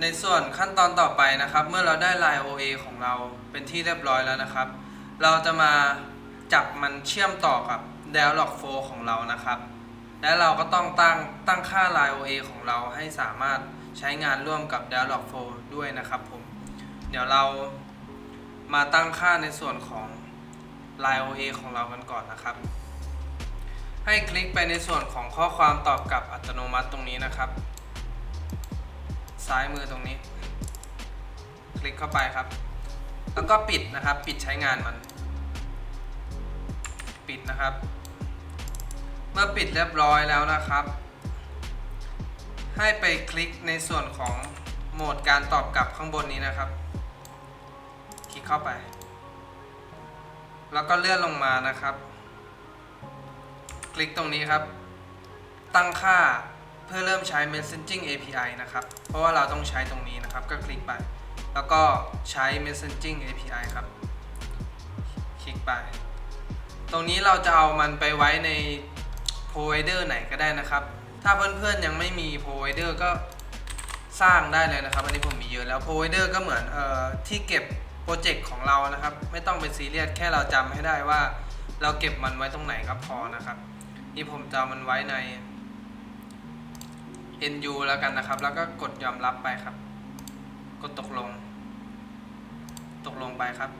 ในส่วนขั้นตอนต่อไปนะครับ เมื่อเราได้ Line OA ของเราเป็นที่เรียบร้อยแล้วนะครับ เราจะมาจับมันเชื่อมต่อกับ Dialog 4ของเรานะครับ และเราก็ต้องตั้งตั้งค่า Line OA ของเราให้สามารถใช้งานร่วมกับ Dialog 4ด้วยนะครับผม เดี๋ยวเรามาตั้งค่าในส่วนของ Line OA ของเรากันก่อนนะครับ ให้คลิกไปในส่วนของข้อความตอบกลับอัตโนมัติตรงนี้นะครับ ซ้ายมือตรงนี้ คลิกเข้าไปครับ แล้วก็ปิดนะครับ ปิดใช้งานมัน ปิดนะครับ เมื่อปิดเรียบร้อยแล้วนะครับ ให้ไปคลิกในส่วนของโหมดการตอบกลับข้างบนนี้นะครับ คลิกเข้าไป แล้วก็เลื่อนลงมานะครับ คลิกตรงนี้ครับ ตั้งค่า เพื่อเริ่มใช้ messaging API นะครับ เพราะว่าเราต้องใช้ตรงนี้นะครับ ก็คลิกไป แล้วก็ใช้ messaging API ครับ คลิกไป ตรงนี้เราจะเอามันไปไว้ใน provider ไหนก็ได้นะครับ ถ้าเพื่อนๆยังไม่มี provider ก็สร้างได้เลยนะครับ อันนี้ผมมีเยอะแล้ว provider ก็เหมือนออที่เก็บโปรเจกต์ของเรานะครับ ไม่ต้องเป็นซีเรียส แค่เราจำให้ได้ว่า เราเก็บมันไว้ตรงไหนก็พอนะครับ นี่ผมจะมันไว้ใน NU แล้วกันนะครับ แล้วก็กดยอมรับไปครับ กดตกลง ตกลงไปครับ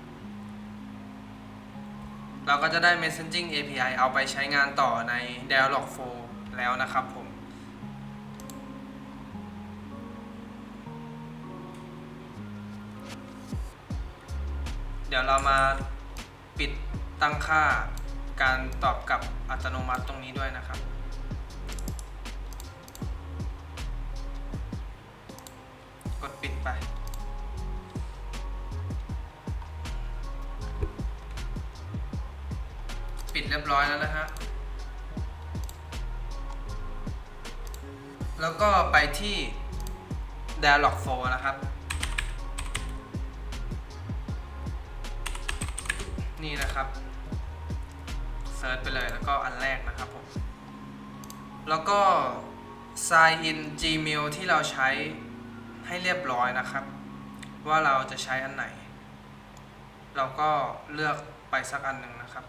เราก็จะได้ Messaging API เอาไปใช้งานต่อใน Dialog 4แล้วนะครับผมเดี๋ยวเรามาปิดตั้งค่าการตอบกลับอัตโนมัติตรงนี้ด้วยนะครับ ปิดไป ปิดเรียบร้อยแล้วนะฮะ แล้วก็ไปที่ Dialog 4 นะครับ นี่นะครับเซิร์ชไปเลยแล้วก็อันแรกนะครับผม แล้วก็ sign in Gmail ที่เราใช้ ให้เรียบร้อยนะครับ ว่าเราจะใช้อันไหน เราก็เลือกไปสักอันหนึ่งนะครับ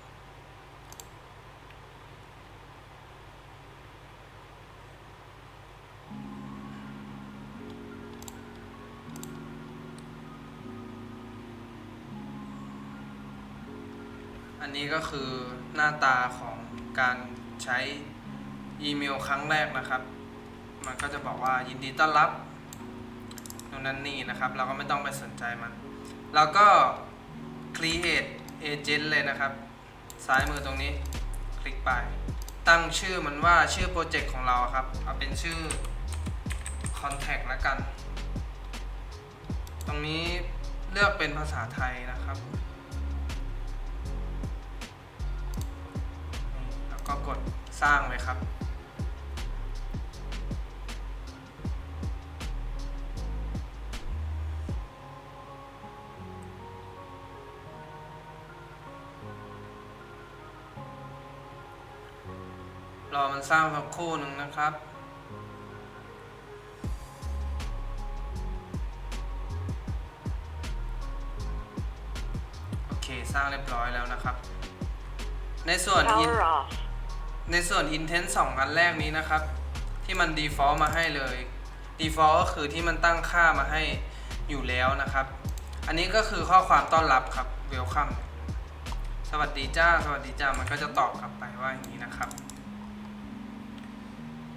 อันนี้ก็คือหน้าตาของการใช้อีเมลครั้งแรกนะครับ มันก็จะบอกว่ายินดีต้อนรับ นู่นนั่นนี่นะครับ เราก็ไม่ต้องไปสนใจมันแล้วก็ create agent เลยนะครับ ซ้ายมือตรงนี้ คลิกไป ตั้งชื่อมันว่าชื่อโปรเจกต์ของเราครับ เอาเป็นชื่อ contact ล้วกัน ตรงนี้เลือกเป็นภาษาไทยนะครับแล้วก็กดสร้างเลยครับ อมันสร้างสักครู่หนึ่งนะครับโอเคสร้างเรียบร้อยแล้วนะครับ ในส่วน in Power off. ในส่วน intent 2อันแรกนี้นะครับ ที่มัน default มาให้เลย default ก็คือที่มันตั้งค่ามาให้อยู่แล้วนะครับ อันนี้ก็คือข้อความต้อนรับครับ welcome สวัสดีจ้า สวัสดีจ้า มันก็จะตอบกลับไปว่าอย่างนี้นะครับ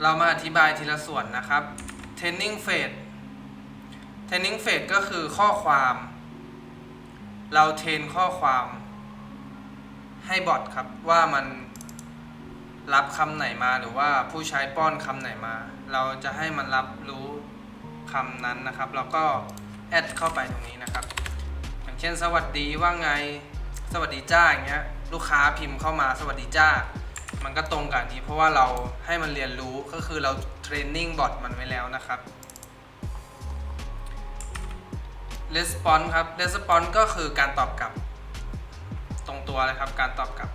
เรามาอธิบายทีละส่วนนะครับ training phase training phase ก็คือข้อความ เราเทรนข้อความให้บอทครับว่ามันรับคำไหนมาหรือว่าผู้ใช้ป้อนคำไหนมา เราจะให้มันรับรู้คำนั้นนะครับ แล้วก็แอดเข้าไปตรงนี้นะครับ อย่างเช่น สวัสดีว่าไง สวัสดีจ้าอย่างเงี้ยลูกค้าพิมพ์เข้ามาสวัสดีจ้า มันก็ตรงกับอันนี้เพราะว่าเราให้มันเรียนรู้ก็คือเราเทรนนิ่งบอทมันไว้แล้วนะครับ response ครับ response ก็คือการตอบกลับ ตรงตัวเลยครับการตอบกลับ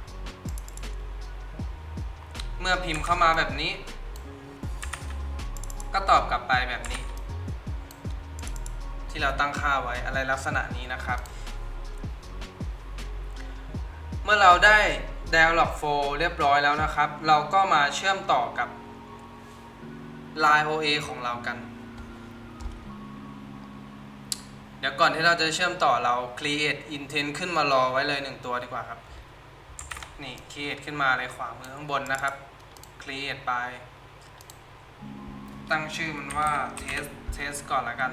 เมื่อพิมพ์เข้ามาแบบนี้ ก็ตอบกลับไปแบบนี้ ที่เราตั้งค่าไว้อะไรลักษณะนี้นะครับ เมื่อเราได้ dialog flow เรียบร้อยแล้วนะครับ เราก็มาเชื่อมต่อกับ line OA ของเรากัน เดี๋ยวก่อนที่เราจะเชื่อมต่อเรา create intent ขึ้นมารอไว้เลยหนึ่งตัวดีกว่าครับ นี่ create ขึ้นมาเลยขวามือข้างบนนะครับ create ไป ตั้งชื่อมันว่า test test ก่อนละกัน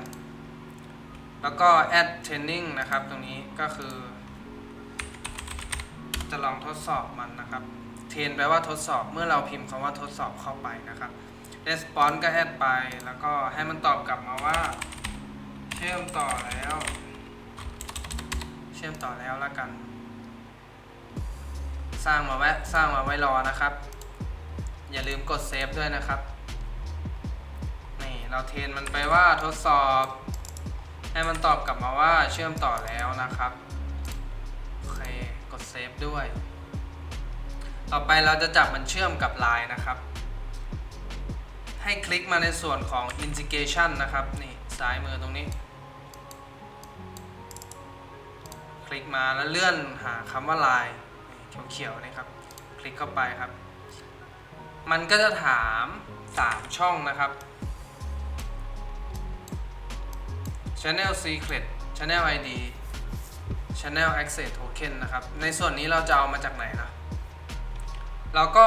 แล้วก็ add training นะครับ ตรงนี้ก็คือ จะลองทดสอบมันนะครับเทนแปลว่าทดสอบเมื่อเราพิมพ์คำว่าทดสอบเข้าไปนะครับ response ก็ add ไป แล้วก็ให้มันตอบกลับมาว่า เชื่อมต่อแล้ว เชื่อมต่อแล้วละกัน สร้างมาแวะสร้างมาไว้รอนะครับ อย่าลืมกดเซฟด้วยนะครับนี่เราเทนมันไปว่าทดสอบ ให้มันตอบกลับมาว่าเชื่อมต่อแล้วนะครับ เซฟด้วย ต่อไปเราจะจับมันเชื่อมกับ Line นะครับ ให้คลิกมาในส่วนของ integration นะครับ นี่ซ้ายมือตรงนี้ คลิกมาแล้วเลื่อนหาคำว่า Line เขียวๆนี่ครับ คลิกเข้าไปครับ มันก็จะถาม 3 ช่องนะครับ Channel Secret Channel ID Channel Access Token นะครับ ในส่วนนี้เราจะเอามาจากไหนนะ เราก็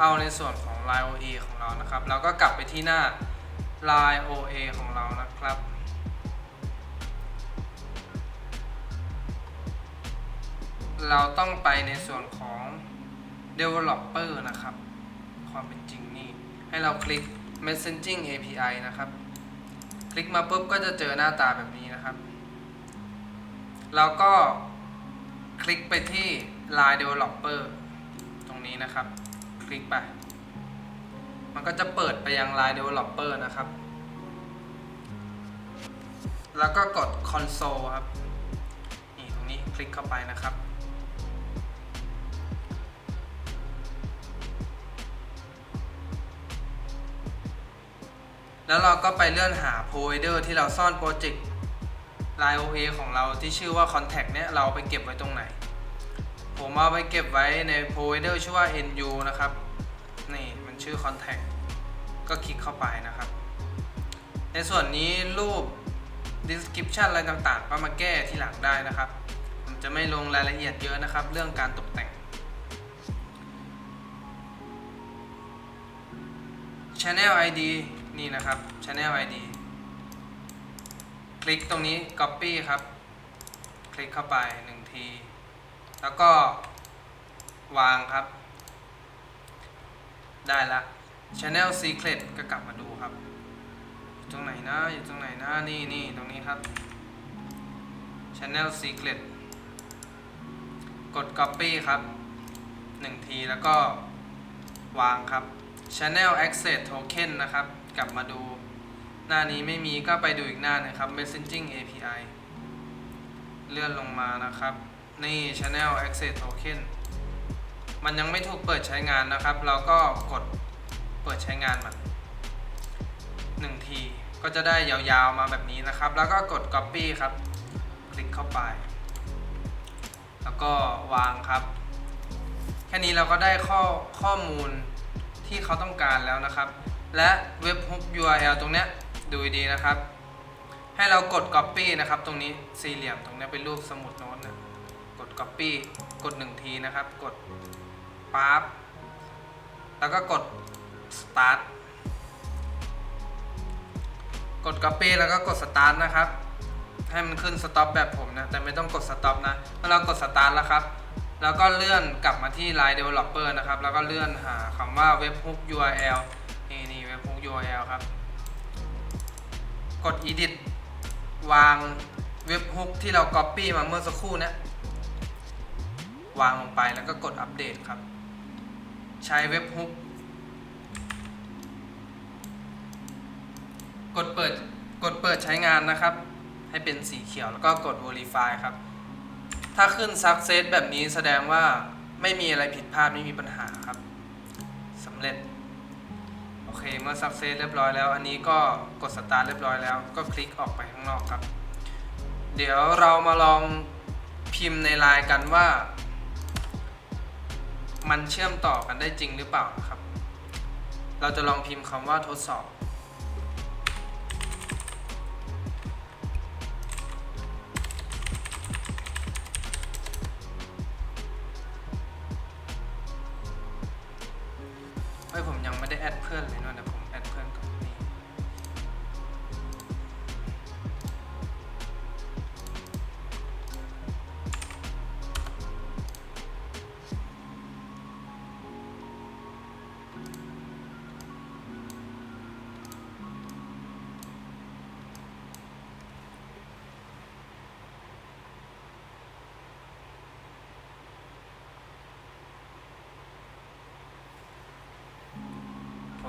เอาในส่วนของ Line OA ของเรานะครับ เราก็กลับไปที่หน้า Line OA ของเรานะครับ เราต้องไปในส่วนของ Developer นะครับ ความเป็นจริงนี่ ให้เราคลิก Messaging API นะครับ คลิกมาปุ๊บก็จะเจอหน้าตาแบบนี้นะครับ แล้วก็คลิกไปที่ Line Developer ตรงนี้นะครับ คลิกไป มันก็จะเปิดไปยัง Line Developer นะครับ แล้วก็กด Console ครับ นี่ตรงนี้คลิกเข้าไปนะครับแล้วเราก็ไปเลื่อนหา provider ที่เราซ่อนโปรเจกต์ Line OA ของเราที่ชื่อว่า contact เนี่ยเราไปเก็บไว้ตรงไหน ผมเอาไปเก็บไว้ใน provider ชื่อว่า NU นะครับ นี่มันชื่อ contact ก็คลิกเข้าไปนะครับ ในส่วนนี้รูป description อะไรต่างๆก็มาแก้ที่หลังได้นะครับ ผมจะไม่ลงรายละเอียดเยอะนะครับ เรื่องการตกแต่ง Channel ID นี่นะครับ Channel ID คลิกตรงนี้ Copy ครับ คลิกเข้าไปหนึ่งที แล้วก็วางครับ ได้ละ Channel Secret ก็กลับมาดูครับอยู่ตรงไหนนะ อยู่ตรงไหนนะ นี่นี่ตรงนี้ครับ Channel Secret กด Copy ครับหนึ่งทีแล้วก็วางครับ Channel Access Token นะครับ กลับมาดู หน้านี้ไม่มีก็ไปดูอีกหน้าหนึงครับ Messaging API เลื่อนลงมานะครับ นี่ Channel Access Token มันยังไม่ถูกเปิดใช้งานนะครับ เราก็กดเปิดใช้งานมันหนึ่งทีก็จะได้ยาวๆมาแบบนี้นะครับ แล้วก็กด Copy ครับ คลิกเข้าไป แล้วก็วางครับ แค่นี้เราก็ได้ข้อข้อมูลที่เขาต้องการแล้วนะครับ และเว็บ hook URL ตรงเนี้ย ดูดีนะครับ ให้เรากด copy นะครับ ตรงนี้สี่เหลี่ยมตรงนี้เป็นรูปสมุดโน้ตนะกด copy กดหนึ่งทีนะครับ กดปั๊บแล้วก็กด start กด copy แล้วก็กด start นะครับ ให้มันขึ้น stop แบบผมนะ แต่ไม่ต้องกด stop นะเมื่อเรากด start แล้วครับแล้วก็เลื่อนกลับมาที่ Line Developer นะครับ แล้วก็เลื่อนหาคำว่า Webhook URL นี่นี่ Webhook URL ครับ กด Edit วาง Webhook ที่เรา Copy มาเมื่อสักครู่นี้วางลงไปแล้วก็กดอัปเดตครับ ใช้ Webhook กดเปิดกดเปิดใช้งานนะครับ ให้เป็นสีเขียวแล้วก็กด Verify ครับ ถ้าขึ้น Success แบบนี้แสดงว่าไม่มีอะไรผิดพลาดไม่มีปัญหาครับสำเร็จ โอเคเมื่อ success เรียบร้อยแล้ว อันนี้ก็กด start เรียบร้อยแล้ว ก็คลิกออกไปข้างนอกครับ เดี๋ยวเรามาลองพิมพ์ในไลน์กันว่า มันเชื่อมต่อกันได้จริงหรือเปล่าครับ เราจะลองพิมพ์คำว่าทดสอบ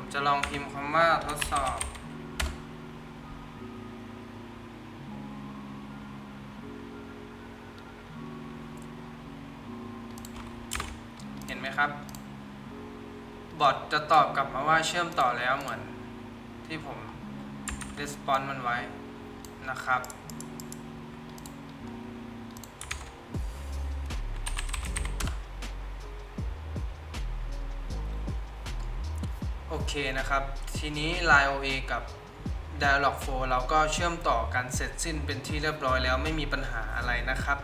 ผมจะลองพิมพ์คำว่าทดสอบ เห็นไหมครับ บอทจะตอบกลับมาว่าเชื่อมต่อแล้วเหมือนที่ผม response มันไว้นะครับ เคนะครับ ทีนี้ Line OA กับ Dialog 4 เราก็เชื่อมต่อกันเสร็จสิ้นเป็นที่เรียบร้อยแล้วไม่มีปัญหาอะไรนะครับ